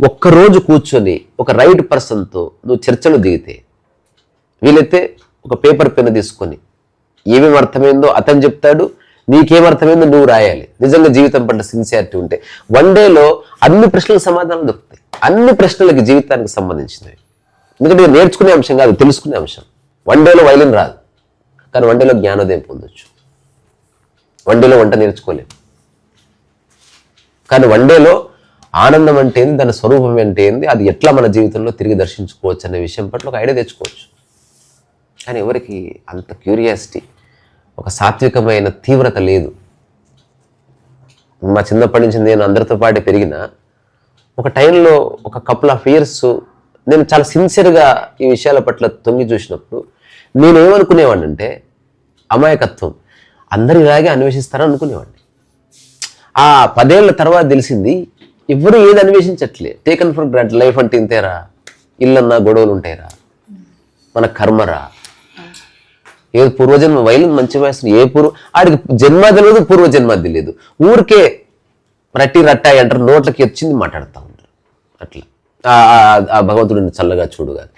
ఒక్కరోజు కూర్చొని ఒక రైట్ పర్సన్తో నువ్వు చర్చలు దిగితే వీలైతే ఒక పేపర్ పెన్ తీసుకొని ఏమేమి అర్థమైందో అతను చెప్తాడు నీకేం అర్థమైందో నువ్వు రాయాలి. నిజంగా జీవితం పట్ల సిన్సియారిటీ ఉంటే. వన్ డేలో అన్ని ప్రశ్నలకు సమాధానం దొరుకుతాయి. అన్ని ప్రశ్నలకి జీవితానికి సంబంధించినవి. ఎందుకంటే నేర్చుకునే అంశం కాదు తెలుసుకునే అంశం. వన్ డేలో వైలిన్ రాదు. కానీ వన్ డేలో జ్ఞానోదయం పొందొచ్చు. వన్ డేలో వంట నేర్చుకోలేము కానీ వన్ డేలో ఆనందం అంటే ఏంది? దాని స్వరూపం అంటే ఏంది? అది ఎట్లా మన జీవితంలో తిరిగి దర్శించుకోవచ్చు అనే విషయం పట్ల ఒక ఐడియా తెచ్చుకోవచ్చు. కానీ ఎవరికి అంత క్యూరియాసిటీ ఒక సాత్వికమైన తీవ్రత లేదు. మా చిన్నప్పటి నుంచి నేను అందరితో పాటు పెరిగిన ఒక టైంలో ఒక కపుల్ ఆఫ్ ఇయర్స్ నేను చాలా సిన్సియర్గా ఈ విషయాల పట్ల తొంగి చూసినప్పుడు నేనేమనుకునేవాడిని అంటే అమాయకత్వం. అందరు ఇలాగే అన్వేషిస్తారని అనుకునేవాడిని ఆ పదేళ్ళ తర్వాత తెలిసింది ఎవరు ఏది అన్వేషించట్లే. టేకన్ ఫర్ గ్రాంట్ లైఫ్ అంటే ఇంతేరా? ఇల్లన్నా గొడవలు ఉంటాయిరా. మన కర్మరా. ఏది పూర్వజన్మ వైలిన్ మంచి వయసు ఏ పూర్వ ఆడికి జన్మ తెలియదు పూర్వజన్మ తెలియదు. ఊరికే రట్టి రట్టాయి అంటారు నోట్లకి వచ్చింది మాట్లాడుతూ ఉంటారు అట్లా. ఆ- భగవంతుడిని చల్లగా చూడుగా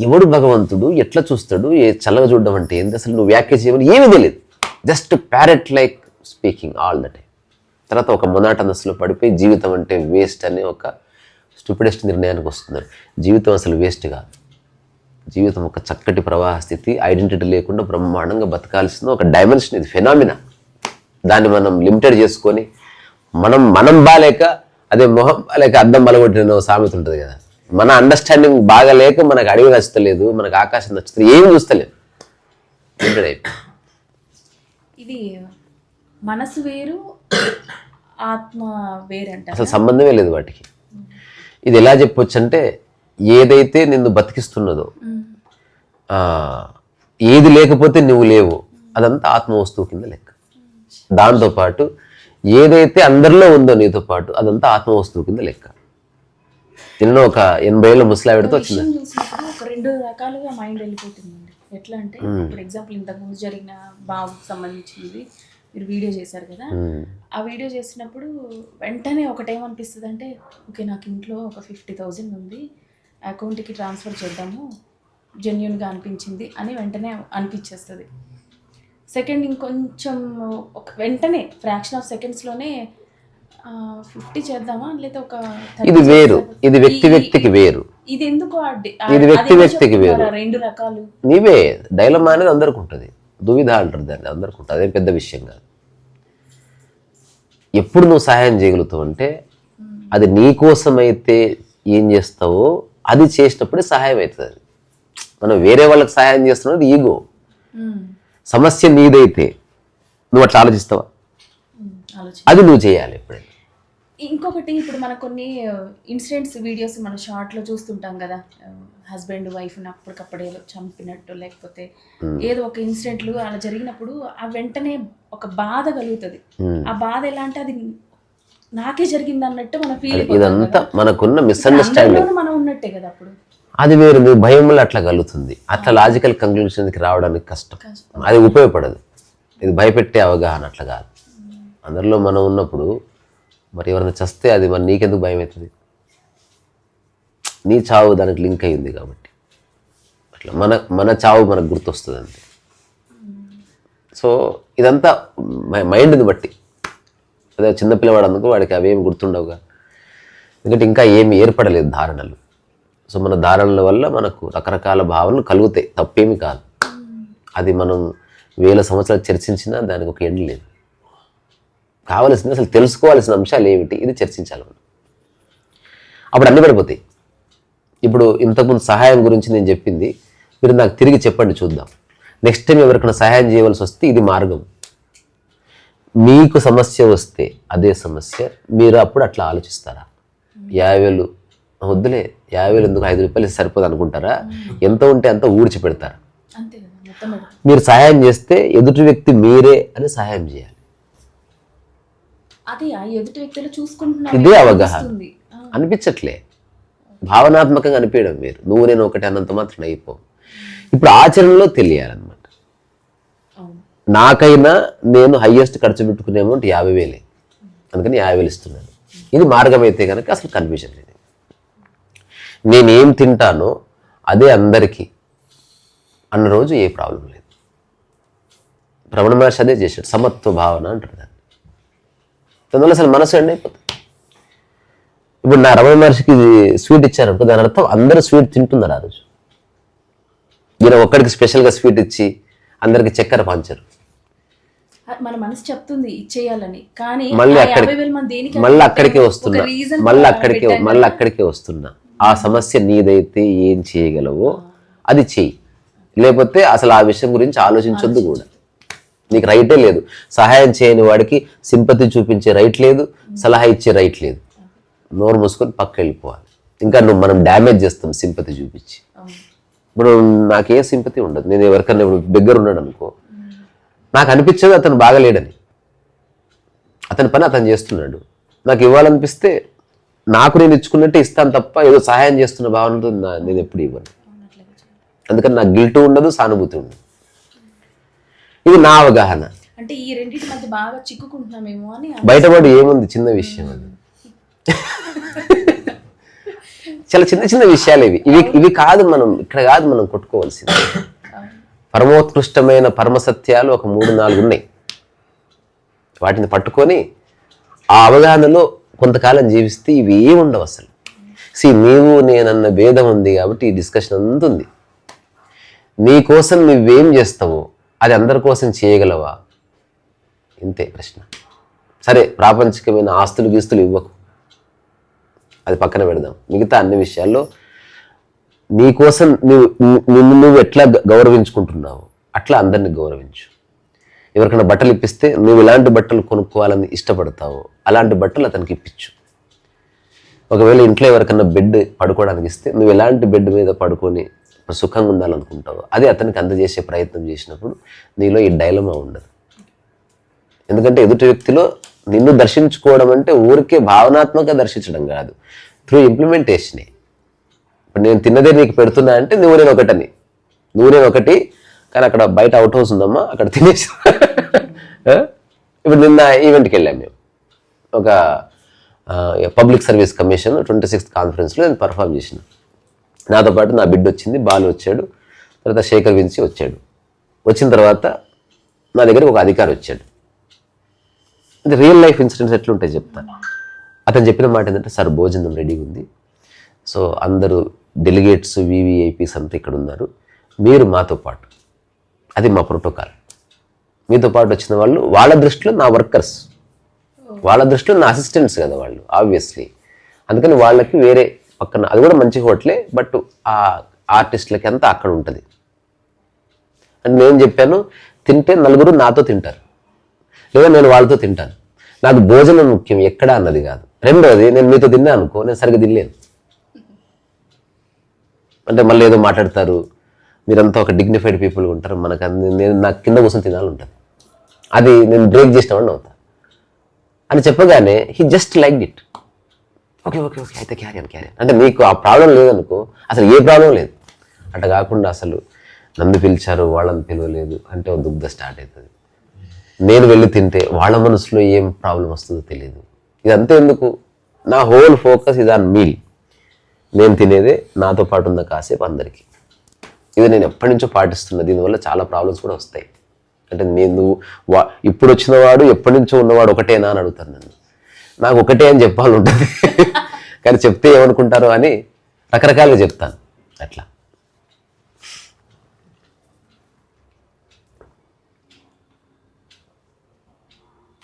ఎవడు భగవంతుడు ఎట్లా చూస్తాడు ఏ చల్లగా చూడడం అంటే ఏంది? అసలు నువ్వు వ్యాఖ్య చేయమని ఏమీ తెలియదు. Just parrot like speaking all the time తర్వాత ఒక మొదట దశలో పడిపోయి జీవితం అంటే వేస్ట్ అనే ఒక స్టూపిడెస్ట్ నిర్ణయానికి వస్తున్నారు. జీవితం అసలు వేస్ట్ కాదు. జీవితం ఒక చక్కటి ప్రవాహ స్థితి ఐడెంటిటీ లేకుండా బ్రహ్మాండంగా బతకాల్సిన ఒక డైమెన్షన్. ఇది ఫెనామినా. దాన్ని మనం లిమిటెడ్ చేసుకొని మనం మనం బాలేక అదే మొహం బాలేక అద్దం బలగొట్టిన సామెత ఉంటుంది కదా. మన అండర్స్టాండింగ్ బాగా లేక మనకు అడవి నచ్చలేదు మనకు ఆకాశం నచ్చుతుంది ఏం చూస్తలేదు. లిమిటెడ్ అయిపోయి ఇది మనసు వేరు ఆత్మ వేరంట అసలు సంబంధమే లేదు వాటికి. ఇది ఎలా చెప్పొచ్చు అంటే ఏదైతే నిన్ను బతికిస్తున్నదో ఏది లేకపోతే నువ్వు లేవు అదంతా ఆత్మ వస్తువు కింద లెక్క. దాంతోపాటు ఏదైతే అందరిలో ఉందో నీతో పాటు అదంతా ఆత్మ వస్తువు కింద లెక్క. నిన్న ఒక ఎనభై ఏళ్ళ ముసలావిడతో వచ్చింది. రెండు రకాలుగా మైండ్ వెళ్ళిపోతుందండి. ఎట్లా అంటే ఇప్పుడు ఎగ్జాంపుల్ ఇంతకు ముందు జరిగిన బాబుకి సంబంధించింది మీరు వీడియో చేశారు కదా ఆ వీడియో చేసినప్పుడు వెంటనే ఒకటేమనిపిస్తుంది అంటే ఓకే నాకు ఇంట్లో ఒక ఫిఫ్టీ థౌజండ్ ఉంది అకౌంట్కి ట్రాన్స్ఫర్ చేద్దాము జెన్యున్గా అనిపించింది అని వెంటనే అనిపించేస్తుంది సెకండ్ ఇంకొంచెం ఒక వెంటనే ఫ్రాక్షన్ ఆఫ్ సెకండ్స్లోనే ఫిఫ్టీ చేద్దామా లేదా ఒక 30 ఇది వేరు? ఇది వ్యక్తి వ్యక్తికి వేరు. ఇది ఎందుకు ఇది వ్యక్తి వ్యక్తికి? వేరు. రెండు రకాలు. నీవే. డైలమా అనేది అందరికి ఉంటుంది దువిధ అంటారు దాన్ని అందరికి ఉంటుంది. అదేం పెద్ద విషయం కాదు. ఎప్పుడు నువ్వు సహాయం చేయగలుగుతావు అంటే అది నీ కోసమైతే ఏం చేస్తావో అది చేసినప్పుడే సహాయం అవుతుంది అది. మనం వేరే వాళ్ళకి సహాయం చేస్తున్నది ఈగో. సమస్య నీదైతే నువ్వు అట్లా ఆలోచిస్తావా? అది నువ్వు చేయాలి ఎప్పుడైనా. ఇంకొకటి ఇప్పుడు మన కొన్ని ఇన్సిడెంట్స్ వీడియోస్ మన షార్ట్లో చూస్తుంటాం కదా. హస్బెండ్ వైఫ్ని అప్పటికప్పుడు ఏదో చంపినట్టు లేకపోతే ఏదో ఒక ఇన్సిడెంట్లు అలా జరిగినప్పుడు ఆ వెంటనే ఒక బాధ కలుగుతుంది. Hmm. ఆ బాధ ఎలా అంటే అది నాకే జరిగింది అన్నట్టు మన ఫీల్ ఇదంతా మనకున్న మిస్అండర్స్టాండింగ్ మనం ఉన్నట్టే కదా అప్పుడు. అది వేరు మీ భయంలో అట్లా కలుగుతుంది. అట్లా లాజికల్ కంక్లూషన్కి రావడానికి కష్టం. కష్టం. అది ఉపయోగపడదు. ఇది భయపెట్టే అవగాహన అట్లా కాదు. అందరిలో మనం ఉన్నప్పుడు మరి ఎవరైనా చస్తే అది మరి నీకెందుకు భయం అవుతుంది నీ చావు దానికి లింక్ అయింది కాబట్టి. అట్లా మన మన చావు మనకు గుర్తొస్తుంది అంతే సో ఇదంతా మై- మైండ్ని బట్టి. అదే చిన్నపిల్లవాడు అందుకు వాడికి అవేమి గుర్తుండవుగా. ఎందుకంటే ఇంకా ఏమి ఏర్పడలేదు ధారణలు. సో మన ధారణల వల్ల మనకు రకరకాల భావనలు కలుగుతాయి. తప్పేమి కాదు. అది మనం వేల సంవత్సరాలు చర్చించినా దానికి ఒక ఎండ్ లేదు. కావలసింది అసలు తెలుసుకోవాల్సిన అంశాలు ఏమిటి? ఇది చర్చించాలి మనం. అప్పుడు అన్నీ పడిపోతాయి. ఇప్పుడు ఇంతకుముందు సహాయం గురించి నేను చెప్పింది మీరు నాకు తిరిగి చెప్పండి చూద్దాం. నెక్స్ట్ టైం ఎవరికైనా సహాయం చేయవలసి వస్తే ఇది మార్గం. మీకు సమస్య వస్తే అదే సమస్య మీరు అప్పుడు అట్లా ఆలోచిస్తారా? యాభై వేలు వద్దులే యాభై వేలు ఎందుకు ఐదు రూపాయలు సరిపోదు అనుకుంటారా? ఎంత ఉంటే అంత ఊడ్చి పెడతారు. మీరు సహాయం చేస్తే ఎదుటి వ్యక్తి మీరే అని సహాయం చేయాలి. ఇదే అవగాహన. అనిపించట్లే. భావనాత్మకంగా అనిపించడం మీరు నువ్వు నేను ఒకటి అన్నంత మాత్రం అయిపో. ఇప్పుడు ఆచరణలో తెలియాలన్నమాట. నాకైనా నేను హయ్యెస్ట్ ఖర్చు పెట్టుకునే అమౌంట్ యాభై వేలే. అందుకని యాభై వేలు ఇస్తున్నాను. ఇది మార్గం అయితే కనుక అసలు కన్ఫ్యూజన్ లేదు. నేనేం తింటానో అదే అందరికీ అన్న రోజు ఏ ప్రాబ్లం లేదు. రమణ మహర్షి అదే చేశాడు. సమత్వ భావన అంటారు దాన్ని. దానివల్ల అసలు మనసు ఎండ్ అయిపోతుంది ఇప్పుడు నా రమణ మహర్షికి స్వీట్ ఇచ్చారనుకో దాని అర్థం అందరూ స్వీట్ తింటున్నారు ఆ రోజు. ఈయన ఒక్కడికి స్పెషల్గా స్వీట్ ఇచ్చి అందరికి చక్కెర పంచరు. మన మనసు చెప్తుంది ఇచ్చేయాలని. కానీ మళ్ళీ అక్కడికి మళ్ళీ అక్కడికే వస్తున్నా. మళ్ళీ కూడా అక్కడికే మళ్ళీ. అక్కడికే వస్తున్నా. ఆ సమస్య నీదైతే ఏం చేయగలవో అది చెయ్యి. లేకపోతే అసలు ఆ విషయం గురించి ఆలోచించొద్దు కూడా. నీకు రైటే లేదు. సహాయం చేయని వాడికి సింపతి చూపించే రైట్ లేదు సలహా ఇచ్చే రైట్ లేదు. నోరు మూసుకొని పక్క వెళ్ళిపోవాలి ఇంకా నువ్వు మనం డ్యామేజ్ చేస్తాం సింపతి చూపించి. ఇప్పుడు నాకే సింపతి ఉండదు. నేను ఎవరికన్నా ఇప్పుడు దగ్గర ఉన్నాడు అనుకో. నాకు అనిపించదు అతను బాగలేడని. అతని పని అతను చేస్తున్నాడు. నాకు ఇవ్వాలనిపిస్తే నాకు నేను ఇచ్చుకున్నట్టే ఇస్తాను తప్ప ఏదో సహాయం చేస్తున్న భావనతో నా- నేను ఎప్పుడు ఇవ్వను. అందుకని నాకు గిల్ట్ ఉండదు సానుభూతి ఉండదు. ఇది నా అవగాహన. అంటే ఈ రెండింటి మధ్య బాగా చిక్కుకుంటున్నామేమో అని బయటపడి ఏముంది? చిన్న విషయం అది. చాలా చిన్న చిన్న విషయాలు ఇవి. ఇవి ఇవి కాదు మనం ఇక్కడ కాదు మనం కొట్టుకోవాల్సింది. పరమోత్కృష్టమైన పరమసత్యాలు ఒక మూడు నాలుగు ఉన్నాయి. వాటిని పట్టుకొని ఆ అవగాహనలో కొంతకాలం జీవిస్తే ఇవి ఏమి ఉండవు అసలు. సి నీవు నేనన్న భేదం ఉంది కాబట్టి ఈ డిస్కషన్ అంత ఉంది. నీ కోసం నువ్వేం చేస్తావో అది అందరి కోసం చేయగలవా? ఇంతే ప్రశ్న. సరే ప్రాపంచికమైన ఆస్తులు గీస్తులు ఇవ్వకు. అది పక్కన పెడదాం. మిగతా అన్ని విషయాల్లో నీ కోసం నువ్వు ను- నిన్ను నువ్వు ఎట్లా గౌరవించుకుంటున్నావు అట్లా అందరిని గౌరవించు. ఎవరికైనా బట్టలు ఇప్పిస్తే నువ్వు ఎలాంటి బట్టలు కొనుక్కోవాలని ఇష్టపడతావో అలాంటి బట్టలు అతనికి ఇప్పించు ఒకవేళ ఇంట్లో ఎవరికన్నా బెడ్ పడుకోవడానికి ఇస్తే నువ్వు ఎలాంటి బెడ్ మీద పడుకొని సుఖంగా ఉండాలనుకుంటావు అది అతనికి అందజేసే ప్రయత్నం చేసినప్పుడు నీలో ఈ డైలమా ఉండదు. ఎందుకంటే ఎదుటి వ్యక్తిలో నిన్ను దర్శించుకోవడం అంటే ఊరికే భావనాత్మకంగా దర్శించడం కాదు. త్రూ ఇంప్లిమెంటేషనే ఇప్పుడు నేను తిన్నదే నీకు పెడుతున్నా అంటే నువ్వు నేను ఒకటని. నువ్వు నేను ఒకటి కానీ అక్కడ బయట అవుట్ హౌస్ ఉందమ్మా అక్కడ తినేసి. ఇప్పుడు నిన్న ఈవెంట్కి వెళ్ళాం మేము. ఒక public service commission twenty sixth కాన్ఫరెన్స్లో నేను పర్ఫామ్ చేసిన. నాతో పాటు నా బిడ్డ వచ్చింది బాలు వచ్చాడు తర్వాత శేఖర్ గురించి వచ్చాడు. వచ్చిన తర్వాత నా దగ్గరికి ఒక అధికారి వచ్చాడు. అది రియల్ లైఫ్ ఇన్సిడెంట్స్ ఎట్లుంటాయి చెప్తాను అతను చెప్పిన మాట ఏంటంటే సార్ భోజనం రెడీగా ఉంది. సో అందరూ డెలిగేట్స్ వివిఐపీస్ అంతా ఇక్కడ ఉన్నారు. మీరు మాతో పాటు. అది మా ప్రోటోకాల్ మీతో పాటు వచ్చిన వాళ్ళు వాళ్ళ దృష్టిలో నా వర్కర్స్ వాళ్ళ దృష్టిలో నా అసిస్టెంట్స్ కదా వాళ్ళు ఆబ్వియస్లీ అందుకని వాళ్ళకి వేరే పక్కన అది కూడా మంచి హోటలే బట్ ఆ ఆర్టిస్టులకి అంతా అక్కడ ఉంటుంది. అండ్ నేను చెప్పాను తింటే నలుగురు నాతో తింటారు. లేదా నేను వాళ్ళతో తింటాను. నాకు భోజనం ముఖ్యం ఎక్కడ అన్నది కాదు. రెండోది నేను మీతో తిన్నా అనుకో నేను సరిగ్గా తినలేను. అంటే మళ్ళీ ఏదో మాట్లాడతారు మీరంతా ఒక డిగ్నిఫైడ్ పీపుల్ ఉంటారు మనకు అన్ని- నేను నాకు కింద కూర్చొని తినాలంటుంది అది నేను బ్రేక్ చేసిన వాడిని అవుతా. అని చెప్పగానే he just like it okay okay okay అయితే క్యారీ అని క్యారీ అంటే మీకు ఆ ప్రాబ్లం లేదనుకో అసలు ఏ ప్రాబ్లం లేదు. అట్లా కాకుండా అసలు నన్ను పిలిచారు వాళ్ళని పిలవలేదు అంటే దుగ్ధ స్టార్ట్ అవుతుంది. నేను వెళ్ళి తింటే వాళ్ళ మనసులో ఏం ప్రాబ్లం వస్తుందో తెలియదు. ఇదంతా ఎందుకు? నా హోల్ ఫోకస్ ఇది ఆన్ మీల్ నేను తినేదే నాతో పాటు ఉన్న కాసేపు అందరికీ. ఇది నేను ఎప్పటి నుంచో పాటిస్తున్నా. దీనివల్ల చాలా ప్రాబ్లమ్స్ కూడా వస్తాయి. అంటే నేను వా ఇప్పుడు వచ్చిన వాడు ఎప్పటి నుంచో ఉన్నవాడు ఒకటేనా అని అడుగుతాను నన్ను నాకు ఒకటే అని చెప్పాలి ఉంటుంది. కానీ చెప్తే ఏమనుకుంటారో అని రకరకాలుగా చెప్తాను. అట్లా.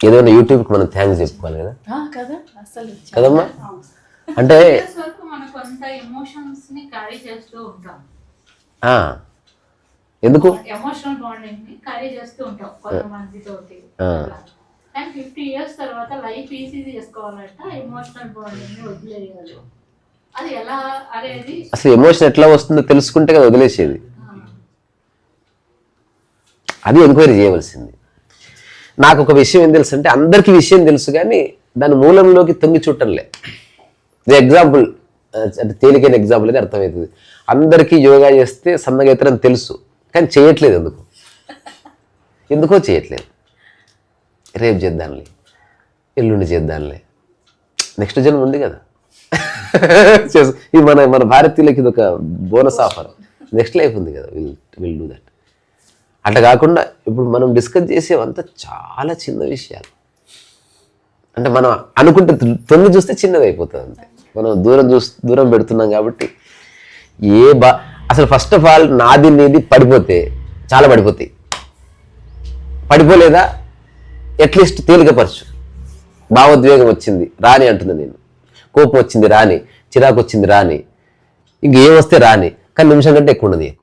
ఏదైనా యూట్యూబ్కి మనం థ్యాంక్స్ చెప్పుకోవాలి కదా? కదమ్మా? అంటే ఎందుకు? ఎమోషనల్ బాండింగ్ని క్యారీ చేస్తూ ఉంటాం కొంతమంది తోటి ఆ. కానీ ఫిఫ్టీ ఇయర్స్ తర్వాత లైఫ్ ఈజీ చేసుకోవాలంటే ఎమోషనల్ బాండింగ్ని వదిలేయాలి. అది ఎలా అనేది అసలు ఎమోషన్ ఎట్లా వస్తుందో తెలుసుకుంటే కదా వదిలేసేది. అది ఎంక్వైరీ చేయవలసింది. నాకు ఒక విషయం ఏం తెలుసు అంటే అందరికీ విషయం తెలుసు కానీ దాని మూలంలోకి తొంగి చుట్టంలే ఇది ఎగ్జాంపుల్ అంటే తేలికైన ఎగ్జాంపుల్ అయితే అర్థమవుతుంది. అందరికీ యోగా చేస్తే సన్నగా అవుతారని తెలుసు కానీ చేయట్లేదు ఎందుకు? ఎందుకో చేయట్లేదు. రేపు చేద్దాంలే ఎల్లుండి చేద్దాంలే నెక్స్ట్ జన్మ ఉంది కదా. ఇది మన మన భారతీయులకి ఇది ఒక బోనస్ ఆఫర్ నెక్స్ట్ లైఫ్ ఉంది కదా విల్ విల్ డూ దట్ అట్లా కాకుండా ఇప్పుడు మనం డిస్కస్ చేసేవంతా చాలా చిన్న విషయాలు. అంటే మనం అనుకుంటే తొంగి చూస్తే చిన్నది అయిపోతుంది అంతే మనం దూరం చూస్ దూరం పెడుతున్నాం కాబట్టి ఏ బా అసలు ఫస్ట్ ఆఫ్ ఆల్ నాది నీది పడిపోతే చాలా పడిపోతాయి. పడిపోలేదా? అట్లీస్ట్ తేలికపరచు. భావోద్వేగం వచ్చింది రాని అంటున్నా నేను. కోపం వచ్చింది రాని. చిరాకు వచ్చింది రాని. ఇంకేం వస్తే రాని. కానీ నిమిషం కంటే ఎక్కువ ఉన్నది